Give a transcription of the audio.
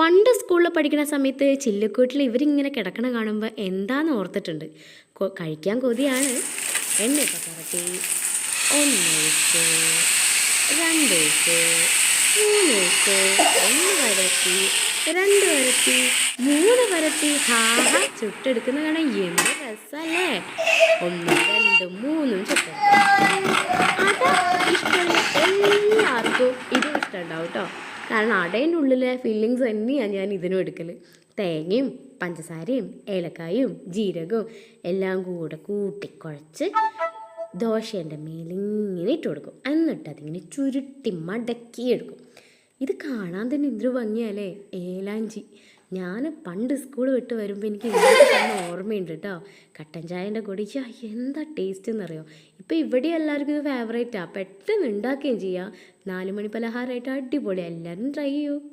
പണ്ട് സ്കൂളിൽ പഠിക്കുന്ന സമയത്ത് ചില്ലുക്കൂട്ടിൽ ഇവരിങ്ങനെ കിടക്കണ കാണുമ്പോൾ എന്താന്ന് ഓർത്തിട്ടുണ്ട്. കഴിക്കാൻ കൊതിയാണ്. എണ്ണയൊക്കെ പുരട്ടി ഒന്നൊഴിച്ച് രണ്ടൊഴിച്ച് മൂന്നൊഴിച്ച് ഒന്ന് വരത്തി രണ്ട് വരത്തി മൂന്ന് വരത്തി ഹാഹ ചുട്ടെടുക്കുന്ന കാണാൻ എന്ത് രസമല്ലേ ഒന്ന് രണ്ട് മൂന്നും ചുട്ടെടുക്കും അട ഇഷ്ടമുള്ള എല്ലാവർക്കും ഇതും ഇഷ്ടമുണ്ടാവും കേട്ടോ കാരണം അടേന്റെ ഉള്ളിലെ ഫീലിങ്സ് തന്നെയാണ് ഞാൻ ഇതിനും എടുക്കൽ തേങ്ങയും പഞ്ചസാരയും ഏലക്കായും ജീരകവും എല്ലാം കൂടെ കൂട്ടിക്കുഴച്ച് ദോശേന്റെ മേലിങ്ങനെ ഇട്ട് കൊടുക്കും. എന്നിട്ട് അതിങ്ങനെ ചുരുട്ടി മടക്കി എടുക്കും ഇത് കാണാൻ തന്നെ എന്തൊരു ഭംഗിയല്ലേ ഏലാഞ്ചി. ഞാൻ പണ്ട് സ്കൂൾ വിട്ട് വരുമ്പോൾ എനിക്ക് തന്നെ ഓർമ്മയുണ്ട് കേട്ടോ കട്ടൻ ചായന്റെ കൂടെ. എന്താ ടേസ്റ്റ് എന്നറിയോ ഇപ്പോൾ ഇവിടെ എല്ലാവർക്കും ഇത് ഫേവറേറ്റാണ് പെട്ടെന്ന് ഉണ്ടാക്കുകയും ചെയ്യാം. നാല് മണി പലഹാരമായിട്ട് അടിപൊളി. എല്ലാവരും ട്രൈ ചെയ്യൂ.